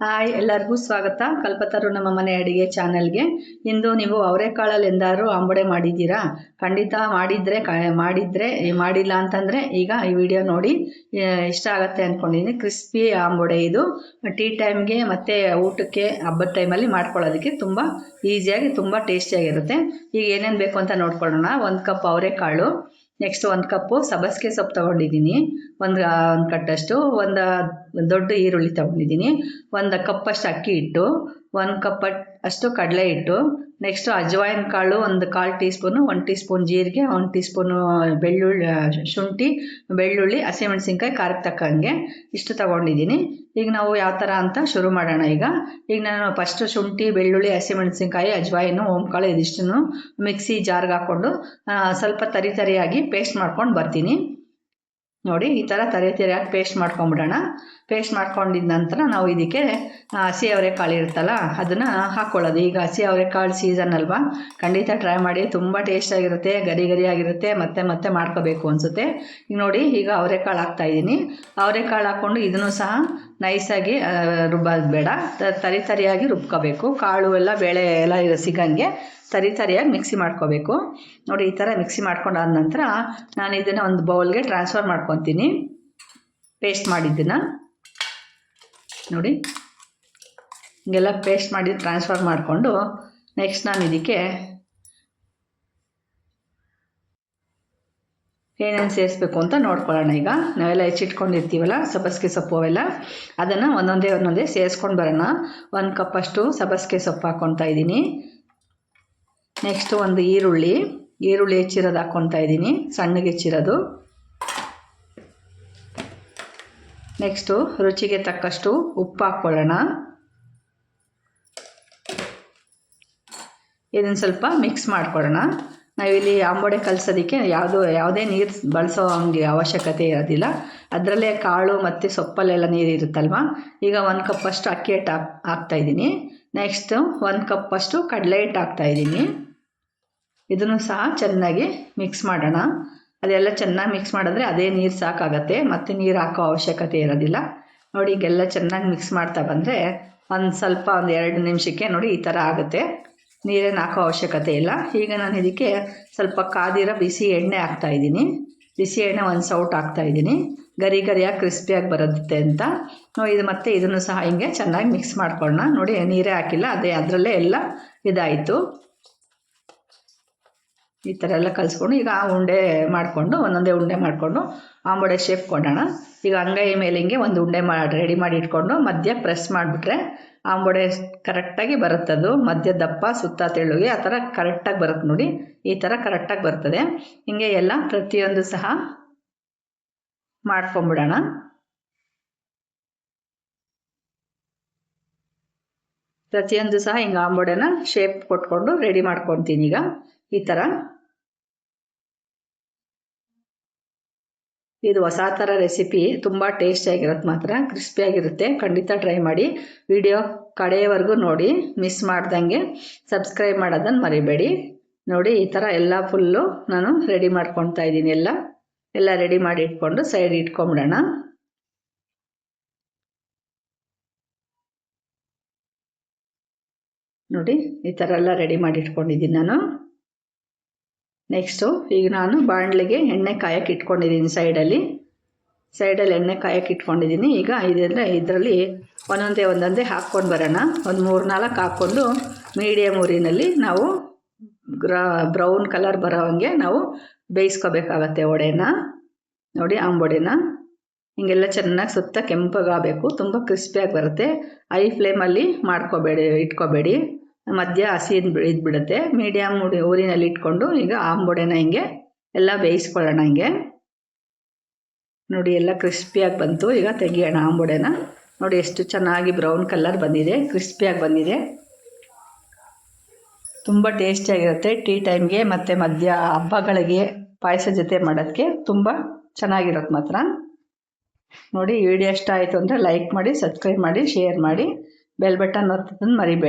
Hi, ಎಲ್ಲರಿಗೂ ಸ್ವಾಗತ. ಕಲ್ಪತರು ನಮ್ಮ ಮನೆ ಅಡುಗೆ ಚಾನಲ್ಗೆ. ಇಂದು ನೀವು ಅವರೆಕಾಳಲ್ಲಿ ಎಂದಾರು ಆಂಬಡೆ ಮಾಡಿದ್ದೀರಾ? ಖಂಡಿತ ಮಾಡಿದರೆ ಮಾಡಿದರೆ, ಮಾಡಿಲ್ಲ ಅಂತಂದರೆ ಈಗ ಈ ವಿಡಿಯೋ ನೋಡಿ ಇಷ್ಟ ಆಗುತ್ತೆ ಅನ್ಕೊಂಡಿದ್ದೀನಿ. ಕ್ರಿಸ್ಪಿ ಆಂಬಡೆ ಇದು. ಟೀ ಟೈಮ್ಗೆ ಮತ್ತು ಊಟಕ್ಕೆ ಹಬ್ಬದ ಟೈಮಲ್ಲಿ ಮಾಡ್ಕೊಳ್ಳೋದಕ್ಕೆ ತುಂಬ ಈಸಿಯಾಗಿ, ತುಂಬ ಟೇಸ್ಟಿಯಾಗಿರುತ್ತೆ. ಈಗ ಏನೇನು ಬೇಕು ಅಂತ ನೋಡ್ಕೊಳ್ಳೋಣ. ಒಂದು ಕಪ್ ಅವರೆಕಾಳು ನೆಕ್ಸ್ಟ್ ಒಂದು ಕಪ್ಪು ಸಬಸ್ಗೆ ಸೊಪ್ಪು ತೊಗೊಂಡಿದ್ದೀನಿ. ಒಂದು ಒಂದು ಕಟ್ಟಷ್ಟು ಒಂದು ದೊಡ್ಡ ಈರುಳ್ಳಿ ತೊಗೊಂಡಿದ್ದೀನಿ. ಒಂದು ಕಪ್ಪಷ್ಟು ಅಕ್ಕಿ ಹಿಟ್ಟು, ಒಂದು ಕಪ್ ಅಷ್ಟು ಕಡಲೆ ಹಿಟ್ಟು. ನೆಕ್ಸ್ಟು ಅಜ್ವಾಯಿನ ಕಾಳು ಒಂದು ಕಾಲು ಟೀ ಸ್ಪೂನು ಒಂದು ಟೀ ಸ್ಪೂನ್ ಜೀರಿಗೆ, ಒಂದು ಟೀ ಸ್ಪೂನು ಬೆಳ್ಳುಳ್ಳಿ ಶುಂಠಿ, ಬೆಳ್ಳುಳ್ಳಿ, ಹಸಿಮೆಣ್ಸಿನ್ಕಾಯಿ ಖಾರಕ್ಕೆ ತಕ್ಕಂಗೆ ಇಷ್ಟು ತೊಗೊಂಡಿದ್ದೀನಿ. ಈಗ ನಾವು ಯಾವ ಥರ ಅಂತ ಶುರು ಮಾಡೋಣ ಈಗ. ಈಗ ನಾನು ಫಸ್ಟು ಶುಂಠಿ, ಬೆಳ್ಳುಳ್ಳಿ, ಹಸಿಮೆಣಸಿನ್ಕಾಯಿ, ಅಜ್ವಾಯಿನು, ಓಂಕಾಳು ಇದಿಷ್ಟನ್ನು ಮಿಕ್ಸಿ ಜಾರ್ಗೆ ಹಾಕ್ಕೊಂಡು ಸ್ವಲ್ಪ ತರಿ ತರಿಯಾಗಿ ಪೇಸ್ಟ್ ಮಾಡ್ಕೊಂಡು ಬರ್ತೀನಿ. ನೋಡಿ, ಈ ಥರ ತರಿ ತರಿಯಾಗಿ ಪೇಸ್ಟ್ ಮಾಡ್ಕೊಂಬಿಡೋಣ ಪೇಸ್ಟ್ ಮಾಡ್ಕೊಂಡಿದ ನಂತರ ನಾವು ಇದಕ್ಕೆ ಹಸಿ ಅವರೆಕಾಳು ಇರುತ್ತಲ್ಲ, ಅದನ್ನು ಹಾಕ್ಕೊಳ್ಳೋದು ಈಗ ಹಸಿ ಅವರೆಕಾಳು ಸೀಸನ್ ಅಲ್ವಾ? ಖಂಡಿತ ಟ್ರೈ ಮಾಡಿ, ತುಂಬ ಟೇಸ್ಟಾಗಿರುತ್ತೆ ಗರಿ ಗರಿಯಾಗಿರುತ್ತೆ ಮತ್ತೆ ಮತ್ತೆ ಮಾಡ್ಕೋಬೇಕು ಅನಿಸುತ್ತೆ. ಈಗ ನೋಡಿ, ಈಗ ಅವರೆಕಾಳು ಹಾಕ್ತಾಯಿದ್ದೀನಿ ಅವರೆಕಾಳು ಹಾಕ್ಕೊಂಡು ಇದನ್ನು ಸಹ ನೈಸಾಗಿ ರುಬ್ಬೋದು ಬೇಡ. ತರಿ ತರಿಯಾಗಿ ರುಬ್ಕೋಬೇಕು. ಕಾಳು ಎಲ್ಲ ಬೇಳೆ ಎಲ್ಲ ಸಿಗಂಗೆ ತರಿ ತರಿಯಾಗಿ ಮಿಕ್ಸಿ ಮಾಡ್ಕೋಬೇಕು. ನೋಡಿ, ಈ ಥರ ಮಿಕ್ಸಿ ಮಾಡ್ಕೊಂಡಾದ ನಂತರ ನಾನು ಇದನ್ನು ಒಂದು ಬೌಲ್ಗೆ ಟ್ರಾನ್ಸ್ಫರ್ ಮಾಡ್ಕೊತೀನಿ. ಪೇಸ್ಟ್ ಮಾಡಿದ್ದನ್ನು. ನೋಡಿ. ಹಿಂಗೆಲ್ಲ ಪೇಸ್ಟ್ ಮಾಡಿ ಟ್ರಾನ್ಸ್ಫರ್ ಮಾಡಿಕೊಂಡು ನೆಕ್ಸ್ಟ್ ನಾನು ಇದಕ್ಕೆ ಏನೇನು ಸೇರಿಸ್ಬೇಕು ಅಂತ ನೋಡ್ಕೊಳ್ಳೋಣ ಈಗ. ನಾವೆಲ್ಲ ಹೆಚ್ಚಿಟ್ಕೊಂಡಿರ್ತೀವಲ್ಲ, ಸಬ್ಬಸಿಗೆ ಸೊಪ್ಪು ಅವೆಲ್ಲ. ಅದನ್ನು ಒಂದೊಂದೇ ಒಂದೊಂದೇ ಸೇರಿಸ್ಕೊಂಡು ಬರೋಣ. ಒಂದು ಕಪ್ಪಷ್ಟು ಸಬ್ಬಸಿಗೆ ಸೊಪ್ಪು ಹಾಕ್ಕೊತಾ ಇದ್ದೀನಿ. ನೆಕ್ಸ್ಟು ಒಂದು ಈರುಳ್ಳಿ. ಈರುಳ್ಳಿ ಹೆಚ್ಚಿರೋದು ಹಾಕ್ಕೊತಾ ಇದ್ದೀನಿ. ಸಣ್ಣಗೆ ಹೆಚ್ಚಿರೋದು. ನೆಕ್ಸ್ಟು ರುಚಿಗೆ ತಕ್ಕಷ್ಟು ಉಪ್ಪು ಹಾಕ್ಕೊಳ್ಳೋಣ. ಇದನ್ನು ಸ್ವಲ್ಪ ಮಿಕ್ಸ್ ಮಾಡ್ಕೊಳ್ಳೋಣ. ನಾವಿಲ್ಲಿ ಆಂಬೋಡೆ ಕಲಸೋದಕ್ಕೆ ಯಾವುದು, ಯಾವುದೇ ನೀರು ಬಳಸೋ ಹಂಗೆ ಅವಶ್ಯಕತೆ ಇರೋದಿಲ್ಲ. ಅದರಲ್ಲೇ ಕಾಳು ಮತ್ತು ಸೊಪ್ಪಲ್ಲೆಲ್ಲ ನೀರು ಇರುತ್ತಲ್ವ? ಈಗ ಒಂದು ಕಪ್ಪಷ್ಟು ಅಕ್ಕಿ ಹಿಟ್ಟು ಹಾಕ್ ಹಾಕ್ತಾಯಿದ್ದೀನಿ ನೆಕ್ಸ್ಟು ಒಂದು ಕಪ್ಪಷ್ಟು ಕಡಲೆ ಹಿಟ್ಟು ಹಾಕ್ತಾಯಿದ್ದೀನಿ ಇದನ್ನು ಸಹ ಚೆನ್ನಾಗಿ ಮಿಕ್ಸ್ ಮಾಡೋಣ. ಅದೆಲ್ಲ ಚೆನ್ನಾಗಿ ಮಿಕ್ಸ್ ಮಾಡಿದ್ರೆ ಅದೇ ನೀರು ಸಾಕಾಗತ್ತೆ, ಮತ್ತು ನೀರು ಹಾಕೋ ಅವಶ್ಯಕತೆ ಇರೋದಿಲ್ಲ. ನೋಡಿ, ಈಗೆಲ್ಲ ಚೆನ್ನಾಗಿ ಮಿಕ್ಸ್ ಮಾಡ್ತಾ ಬಂದರೆ ಒಂದು ಸ್ವಲ್ಪ ಒಂದು ಎರಡು ನಿಮಿಷಕ್ಕೆ ನೋಡಿ ಈ ಥರ ಆಗುತ್ತೆ. ನೀರೇನು ಹಾಕೋ ಅವಶ್ಯಕತೆ ಇಲ್ಲ. ಈಗ ನಾನು ಇದಕ್ಕೆ ಸ್ವಲ್ಪ ಕಾದಿರೋ ಬಿಸಿ ಎಣ್ಣೆ ಹಾಕ್ತಾ ಇದ್ದೀನಿ. ಬಿಸಿ ಎಣ್ಣೆ ಒಂದು ಸೌಟ್ ಹಾಕ್ತಾಯಿದ್ದೀನಿ ಗರಿ ಗರಿಯಾಗಿ ಕ್ರಿಸ್ಪಿಯಾಗಿ ಬರುತ್ತೆ ಅಂತ. ಇದು ಮತ್ತೆ ಇದನ್ನು ಸಹ ಹಿಂಗೆ ಚೆನ್ನಾಗಿ ಮಿಕ್ಸ್ ಮಾಡ್ಕೊಳ್ಳೋಣ. ನೋಡಿ, ನೀರೇ ಹಾಕಿಲ್ಲ, ಅದೇ ಅದರಲ್ಲೇ ಎಲ್ಲ ಇದಾಯಿತು. ಈ ಥರ ಎಲ್ಲ ಕಲಿಸ್ಕೊಂಡು ಈಗ ಆ ಉಂಡೆ ಮಾಡಿಕೊಂಡು, ಒಂದೊಂದೇ ಉಂಡೆ ಮಾಡಿಕೊಂಡು ಆಂಬೊಡೆ ಶೇಪ್ ಕೊಡೋಣ. ಈಗ ಅಂಗೈ ಮೇಲೆ ಹಿಂಗೆ ಒಂದು ಉಂಡೆ ಮಾಡಿ ರೆಡಿ ಮಾಡಿ ಇಟ್ಕೊಂಡು, ಮಧ್ಯ ಪ್ರೆಸ್ ಮಾಡಿಬಿಟ್ರೆ ಆಂಬೊಡೆ ಕರೆಕ್ಟಾಗಿ ಬರುತ್ತದು ಮಧ್ಯ ದಪ್ಪ, ಸುತ್ತ ತೆಳ್ಳುಗೆ ಆ ಥರ ಕರೆಕ್ಟಾಗಿ ಬರುತ್ತೆ ನೋಡಿ. ಈ ಥರ ಕರೆಕ್ಟಾಗಿ ಬರ್ತದೆ. ಹಿಂಗೆ ಎಲ್ಲ ಪ್ರತಿಯೊಂದು ಸಹ ಮಾಡ್ಕೊಂಬಿಡೋಣ. ಪ್ರತಿಯೊಂದು ಸಹ ಹಿಂಗೆ ಆಂಬೊಡೆನ ಶೇಪ್ ಕೊಟ್ಕೊಂಡು ರೆಡಿ ಮಾಡ್ಕೊತೀನಿ ಈಗ. ಈ ಥರ ಇದು ಹೊಸ ಥರ ರೆಸಿಪಿ ತುಂಬ ಟೇಸ್ಟಿಯಾಗಿರುತ್ತೆ ಮಾತ್ರ ಕ್ರಿಸ್ಪಿಯಾಗಿರುತ್ತೆ ಖಂಡಿತ ಟ್ರೈ ಮಾಡಿ. ವಿಡಿಯೋ ಕಡೆಯವರೆಗೂ ನೋಡಿ ಮಿಸ್ ಮಾಡ್ದಂಗೆ ಸಬ್ಸ್ಕ್ರೈಬ್ ಮಾಡೋದನ್ನು ಮರಿಬೇಡಿ. ನೋಡಿ, ಈ ಥರ ಎಲ್ಲ ಫುಲ್ಲು ನಾನು ರೆಡಿ ಮಾಡ್ಕೊತಾ ಇದ್ದೀನಿ ಎಲ್ಲ. ಎಲ್ಲ ರೆಡಿ ಮಾಡಿ ಇಟ್ಕೊಂಡು ಸೈಡ್ ಇಟ್ಕೊಂಬಿಡೋಣ. ನೋಡಿ, ಈ ಥರ ಎಲ್ಲ ರೆಡಿ ಮಾಡಿ ಇಟ್ಕೊಂಡಿದ್ದೀನಿ ನಾನು. ನೆಕ್ಸ್ಟು ಈಗ ನಾನು ಬಾಣಲಿಗೆ ಎಣ್ಣೆ ಕಾಯಕ್ಕೆ ಇಟ್ಕೊಂಡಿದ್ದೀನಿ ಸೈಡಲ್ಲಿ. ಸೈಡಲ್ಲಿ ಎಣ್ಣೆ ಕಾಯಕ್ಕೆ ಇಟ್ಕೊಂಡಿದ್ದೀನಿ. ಈಗ ಇದಂದರೆ ಇದರಲ್ಲಿ ಒಂದೊಂದೇ ಒಂದೊಂದೇ ಹಾಕ್ಕೊಂಡು ಬರೋಣ. ಒಂದು ಮೂರು ನಾಲ್ಕು ಹಾಕ್ಕೊಂಡು ಮೀಡಿಯಮ್ ಊರಿನಲ್ಲಿ ನಾವು ಗ್ರಾ ಬ್ರೌನ್ ಕಲರ್ ಬರೋ ಹಂಗೆ ನಾವು ಬೇಯಿಸ್ಕೋಬೇಕಾಗತ್ತೆ ಒಡೆನ ನೋಡಿ ಆಂಬೊಡೆನ ಹಿಂಗೆಲ್ಲ ಚೆನ್ನಾಗಿ ಸುತ್ತ ಕೆಂಪಗಾಗಬೇಕು ತುಂಬ ಕ್ರಿಸ್ಪಿಯಾಗಿ ಬರುತ್ತೆ. ಐ ಫ್ಲೇಮಲ್ಲಿ ಮಾಡ್ಕೋಬೇಡಿ, ಇಟ್ಕೋಬೇಡಿ. ಮಧ್ಯ ಹಸಿ ಇದ್ಬಿಡುತ್ತೆ. ಮೀಡಿಯಮ್ ಊರಿನಲ್ಲಿ ಇಟ್ಕೊಂಡು ಈಗ ಆಂಬೊಡೆನ ಹಿಂಗೆ ಎಲ್ಲ ಬೇಯಿಸ್ಕೊಳ್ಳೋಣ ಹಿಂಗೆ. ನೋಡಿ ಎಲ್ಲ ಕ್ರಿಸ್ಪಿಯಾಗಿ ಬಂತು. ಈಗ ತೆಗಿಯೋಣ ಆಂಬೊಡೆನ. ನೋಡಿ ಎಷ್ಟು ಚೆನ್ನಾಗಿ ಬ್ರೌನ್ ಕಲರ್ ಬಂದಿದೆ. ಕ್ರಿಸ್ಪಿಯಾಗಿ ಬಂದಿದೆ. ತುಂಬ ಟೇಸ್ಟಿಯಾಗಿರುತ್ತೆ ಟೀ ಟೈಮ್ಗೆ ಮತ್ತು ಮಧ್ಯ ಹಬ್ಬಗಳಿಗೆ ಪಾಯಸ ಜೊತೆ ಮಾಡೋದಕ್ಕೆ ತುಂಬ ಚೆನ್ನಾಗಿರುತ್ತೆ ಮಾತ್ರ. ನೋಡಿ ವಿಡಿಯೋ ಇಷ್ಟ ಆಯಿತು ಅಂದರೆ ಲೈಕ್ ಮಾಡಿ ಸಬ್ಸ್ಕ್ರೈಬ್ ಮಾಡಿ ಶೇರ್ ಮಾಡಿ ಬೆಲ್ ಬಟನ್ ಒತ್ತೋದನ್ನು ಮರಿಬೇಡಿ.